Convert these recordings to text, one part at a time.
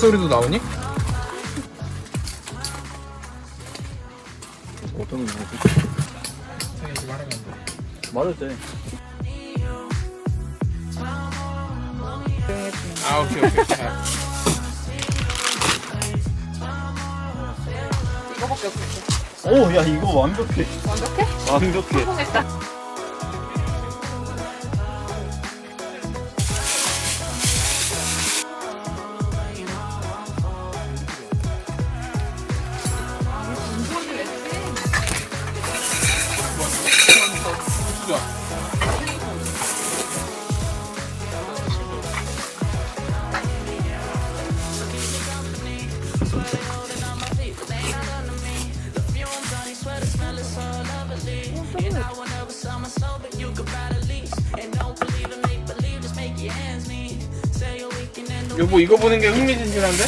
소리도 나오니? 어떤 거 이렇게 말하면 안 돼. 말해도 돼. 아 오케이 오케이. 자, 이거밖에 없었어. 오, 야, 이거 완벽해. 완벽해? 완벽해. 성공했다. 여보 이거 보는 게 흥미진진한데?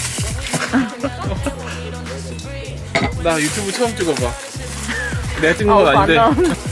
나 유튜브 처음 찍어봐. 내가 찍는 건 아닌데.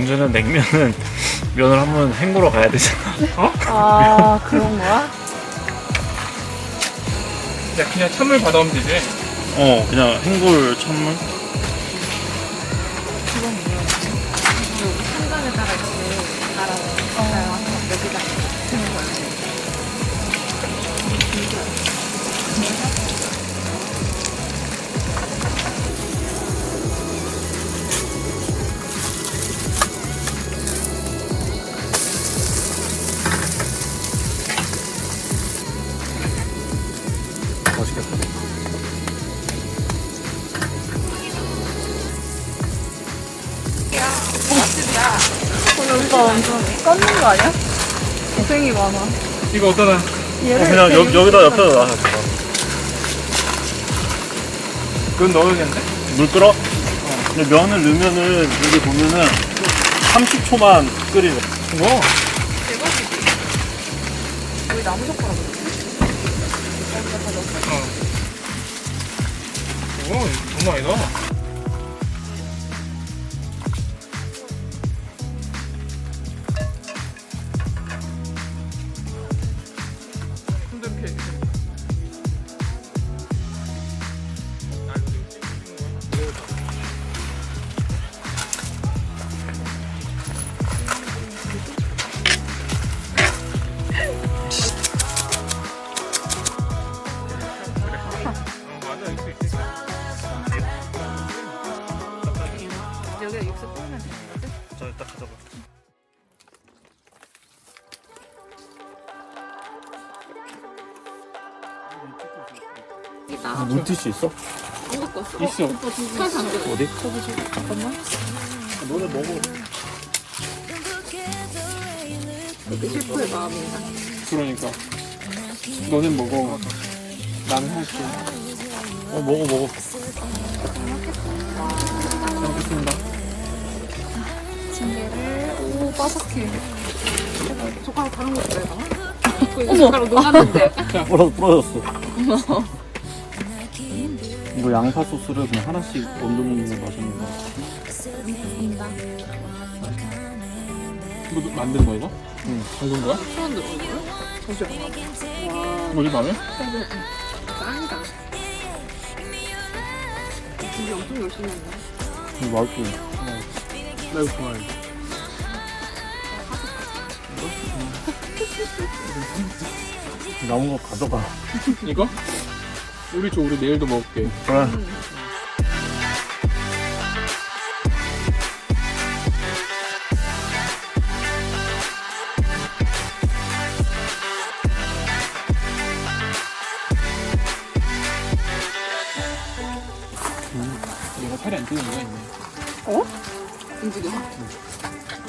문제는 냉면은 면을 한번 헹구러 가야 되잖아. 아, 그런 거야? 야, 그냥 찬물 받아오면 되지. 어, 그냥 헹굴 찬물? 한강에다가 이렇게 갈아서 여기다 오빠 완전 꺾는 거 아니야? 고생이 많아. 이거 어떠나? 얘를 그냥 이렇게 여, 여기다 옆에다 놔. 그건 넣어야겠는데? 물 끓어? 근데 면을 넣으면은 여기 보면은 30초만 끓이래. 뭐? 대박이지. 여기 나무 젓가락 여기다 다 넣고. 오, 장난 아니다. 물티슈 있어? 안 갖고 왔어. 있어. 안 갖고 어디? 저기 지금 잠깐만. 너네 먹어. 이게 셰프의 마음이다. 그러니까. 너는 먹어. 나는 할게. 어, 먹어, 먹어. 잘 먹겠습니다. 징계를 오 바삭해. 젓가락 다른 거 있어야 되나? 이거 젓가락 녹았는데. 부러졌, 부러졌어. 이거 양파 소스를 그냥 하나씩 얹어 먹는 게 맛있는 거 같아. 이거 만든 거 이거? 응. 만든 거야? 처음 들어본 거야? 잠시만. 와, 뭐지 마음에? 짱이다. 준비 엄청 열심히 했네. 이거 맛있어. 나 이거 좋아해. 남은 거 가져가. 이거? 우리 줘 우리 내일도 먹을게 그래. 얘가 살이 안 찌는 거야 있네 어? 움직여서?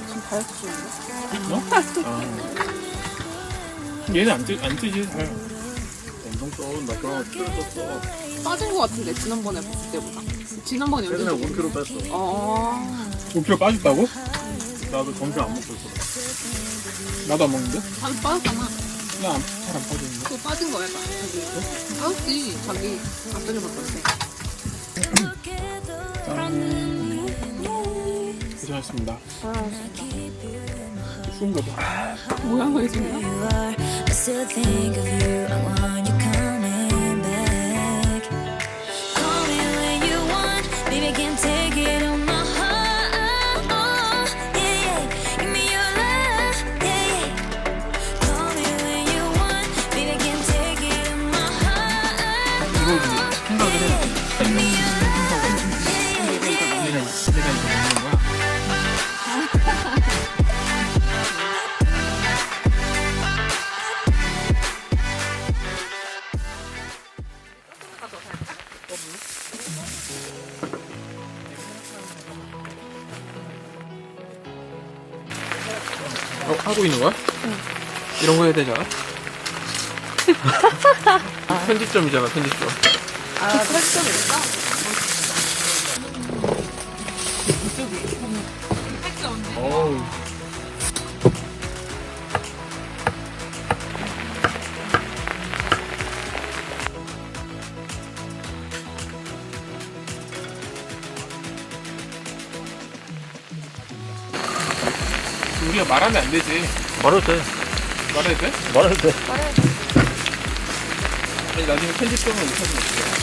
지금 다이어트 중인데? 어? 얘는 안, 찌, 안 찌지 잘 써. 나 그런 거 줬어. 빠진 거 같은데 지난번에 봤을 때보다 지난번에 여기 최근에 5kg 뺐어. 아 5kg 빠졌다고? 나도 점심 안 먹고 있어. 나도 안 먹는데? 살 빠졌잖아 나잘안 빠졌는데 그거 빠진 거야 자기 빠졌지 자기 앞전에 봤던데 고생하셨습니다 추운가 봐 모양 왜 지금 you are. I still think of you. I want you 어, 하고 있는 거야? 응. 이런 거 해야 되잖아? 편집점이잖아, 편집점. 아 트랙션 있어? 어우. 우리가 말하면 안 되지. 말해도 돼. 말해도 돼? 말해도 돼. 아니, 나중에 편집점을 못하면 어떡해.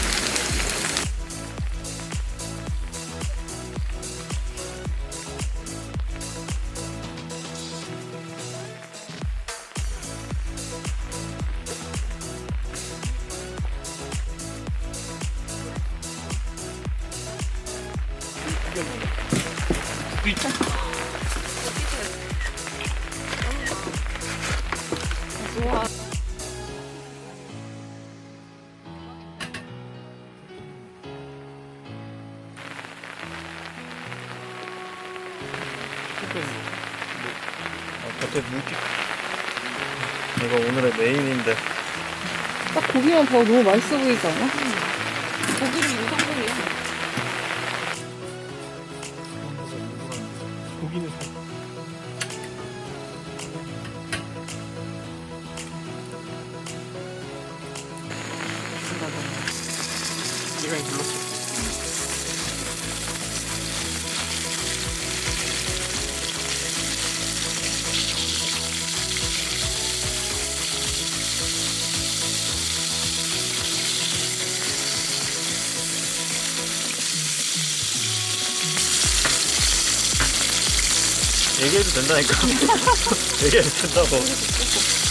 아, 겉에 물기. 이거 오늘의 메인인데. 딱 고기만 봐도 너무 맛있어 보이지 않아? 고기를 고기 얘기해도 된다니까. 얘기해도 된다고.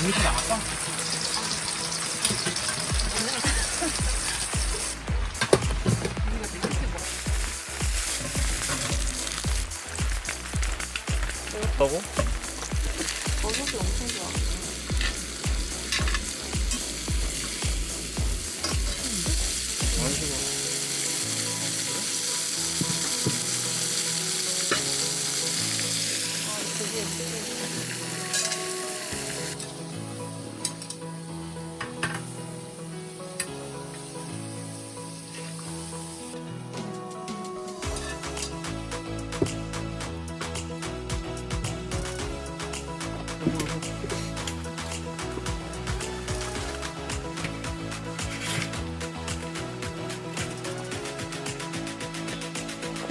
이미 나갔다. 하고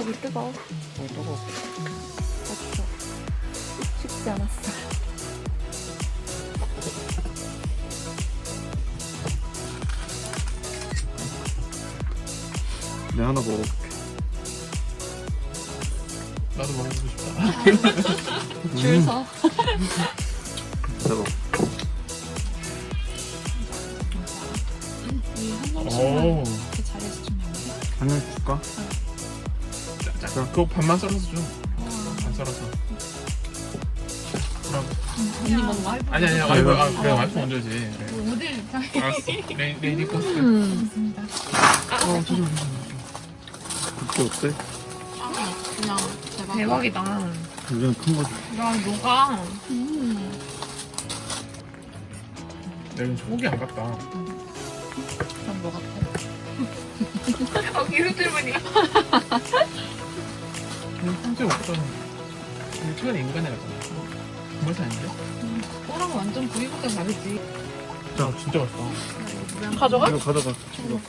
여기 뜨거워. 어, 뜨거워. 맞죠? 쉽지 않았어. 내가 하나 먹어볼게. 나도 먹어보고 싶다. 줄 서. 그거 반만 썰어서 줘. 반 썰어서. 그럼. 언니 먼저 와이프. 아니 아니 와이프 아, 그래 와이프 먼저지. 그래. 알았어. 레, 레이디 코스. 있습니다. 어 조심. 국수 어때? 그냥 대박. 대박이다. 굉장히 큰 거지. 야, 너가 내가 소고기 안 갔다. 그럼 뭐 같아? 어, 기름 때문 에. 평소에 먹던. 근데 최근에 인간에 갔잖아. 정말 아닌데? 꼬랑 완전 부위보다 다르지. 자 진짜 맛있다. 가져가? 이거 가져가. 이거.